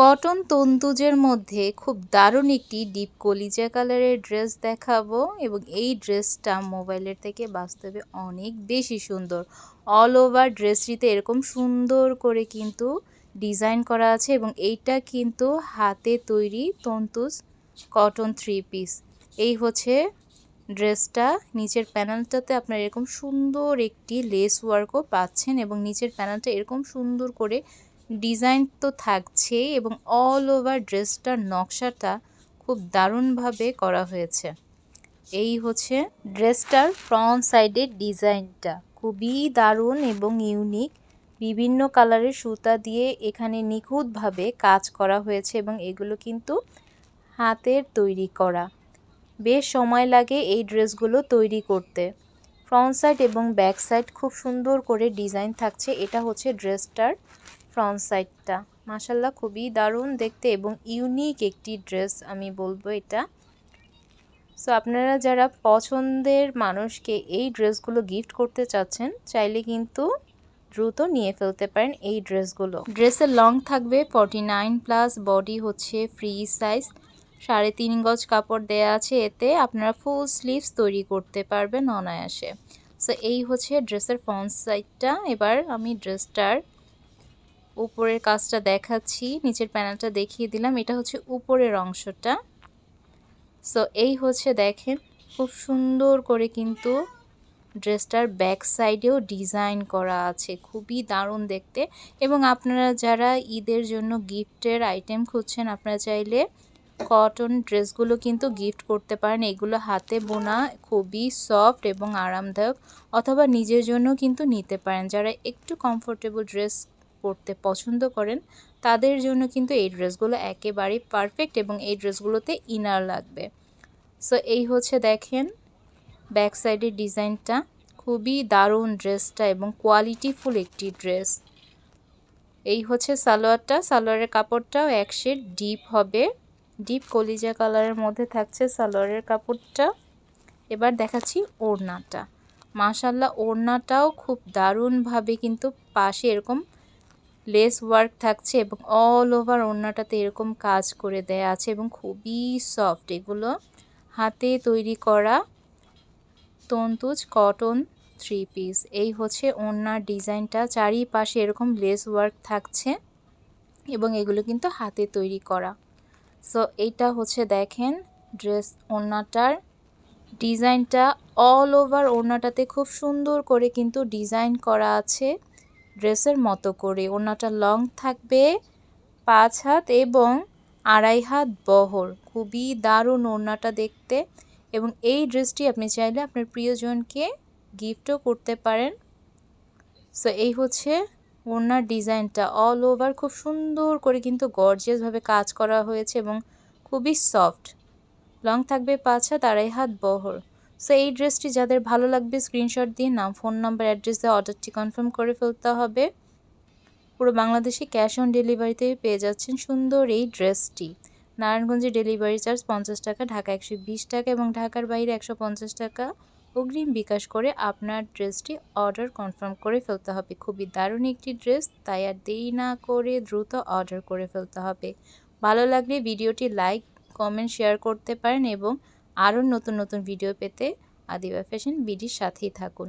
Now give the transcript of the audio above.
Cotton তন্তুজের মধ্যে খুব দারুণ একটি ডিপ কলিজা কালারের ড্রেস দেখাবো এবং এই ড্রেসটা মোবাইলের থেকে বাস্তবে অনেক বেশি সুন্দর। অল ওভার ড্রেসটিতে এরকম সুন্দর করে কিন্তু ডিজাইন করা আছে এবং এইটা কিন্তু হাতে তৈরি তন্তুজ কটন থ্রি পিস। এই হচ্ছে ড্রেসটা, নিচের প্যানেলটাতে আপনার এরকম সুন্দর একটি লেস ওয়ার্কও পাচ্ছেন এবং নিচের প্যানেলটা এরকম সুন্দর করে ডিজাইন তো থাকছেই এবং অল ওভার ড্রেসটার নকশাটা খুব দারুণভাবে করা হয়েছে। এই হচ্ছে ড্রেসটার ফ্রন্ট সাইডের ডিজাইনটা। খুবই দারুণ এবং ইউনিক বিভিন্ন কালারের সুতা দিয়ে এখানে নিখুঁতভাবে কাজ করা হয়েছে এবং এগুলো কিন্তু হাতের তৈরি করা। বেশ সময় লাগে এই ড্রেসগুলো তৈরি করতে। ফ্রন্ট সাইড এবং ব্যাক সাইড খুব সুন্দর করে ডিজাইন থাকছে। এটা হচ্ছে ড্রেসটার ফ্রন্ট সাইডটা। মাসাল্লাহ খুবই দারুণ দেখতে এবং ইউনিক একটি ড্রেস আমি বলব এটা। সো আপনারা যারা পছন্দের মানুষকে এই ড্রেসগুলো গিফট করতে চাচ্ছেন, চাইলে কিন্তু দ্রুত নিয়ে ফেলতে পারেন এই ড্রেসগুলো। ড্রেসের লং থাকবে ফর্টি নাইন প্লাস, বডি হচ্ছে ফ্রি সাইজ। সাড়ে তিন গজ কাপড় দেয়া আছে, এতে আপনারা ফুল স্লিভস তৈরি করতে পারবেন অনায়াসে। সো এই হচ্ছে ড্রেসের ফ্রন্ট সাইডটা। এবার আমি ড্রেসটার উপরের কাজটা দেখাচ্ছি, নিচের প্যানেলটা দেখিয়ে দিলাম, এটা হচ্ছে উপরের অংশটা। সো এই হচ্ছে দেখেন, খুব সুন্দর করে কিন্তু ড্রেসটার ব্যাক সাইডেও ডিজাইন করা আছে, খুবই দারুণ দেখতে। এবং আপনারা যারা ঈদের জন্য গিফটের আইটেম খুঁজছেন, আপনারা চাইলে কটন ড্রেসগুলো কিন্তু গিফট করতে পারেন। এগুলো হাতে বোনা খুবই সফট এবং আরামদায়ক, অথবা নিজের জন্য কিন্তু নিতে পারেন। যারা একটু কমফোর্টেবল ড্রেস পরতে পছন্দ করেন, তাদের জন্য কিন্তু এই ড্রেসগুলো একেবারেই পারফেক্ট এবং এই ড্রেসগুলোতে ইনার লাগবে। সো এই হচ্ছে দেখেন ব্যাক সাইডের ডিজাইনটা। খুবই দারুণ ড্রেসটা এবং কোয়ালিটিফুল একটি ড্রেস। এই হচ্ছে সালোয়ারটা। সালোয়ারের কাপড়টাও এক শেড ডিপ হবে। ডিপ কলিজা কালারের মধ্যে থাকছে সালোয়ারের কাপড়টা। এবার দেখাচ্ছি ওড়নাটা। মাশাল্লাহ ওড়নাটাও খুব দারুণভাবে কিন্তু পাশে এরকম লেস ওয়ার্ক থাকছে এবং অল ওভার ওড়নাটাতে এরকম কাজ করে দেয়া আছে এবং খুবই সফট এগুলো। হাতে তৈরি করা তন্তুজ কটন থ্রি পিস এই হচ্ছে ওড়নার ডিজাইনটা। চারিপাশে এরকম লেস ওয়ার্ক থাকছে এবং এগুলো কিন্তু হাতে তৈরি করা। সো এইটা হচ্ছে দেখেন ড্রেস ওড়নাটার ডিজাইনটা। অল ওভার ওড়নাটাতে খুব সুন্দর করে কিন্তু ডিজাইন করা আছে। ড্রেসের মতো করে। ওড়নাটা লং থাকবে, পাঁচ হাত এবং আড়াই হাত বহর। খুবই দারুণ ওড়নাটা দেখতে এবং এই ড্রেসটি আপনি চাইলে আপনার প্রিয়জনকে গিফটও করতে পারেন। সো এই হচ্ছে ওড়নার ডিজাইনটা। অল ওভার খুব সুন্দর করে কিন্তু গর্জিয়াসভাবে কাজ করা হয়েছে এবং খুবই সফট লং থাকবে পাঁচ হাত, আড়াই হাত বহর। সো এই ড্রেসটি যাদের ভালো লাগবে স্ক্রিনশট দিয়ে নাম ফোন নাম্বার অ্যাড্রেস দিয়ে অর্ডারটি কনফার্ম করে ফেলতে হবে। পুরো বাংলাদেশে ক্যাশ অন ডেলিভারিতে পেয়ে যাচ্ছেন সুন্দর এই ড্রেসটি। নারায়ণগঞ্জে ডেলিভারি চার্জ পঞ্চাশ টাকা, ঢাকা একশো বিশ টাকা এবং ঢাকার বাইরে একশো পঞ্চাশ টাকা। অগ্রিম বিকাশ করে আপনার ড্রেসটি অর্ডার কনফার্ম করে ফেলতে হবে। খুবই দারুণ একটি ড্রেস, তাই আর দেরি না করে দ্রুত অর্ডার করে ফেলতে হবে। ভালো লাগলে ভিডিওটি লাইক কমেন্ট শেয়ার করতে পারেন এবং আরও নতুন নতুন ভিডিও পেতে আদিবা ফ্যাশন বিডির সাথেই থাকুন।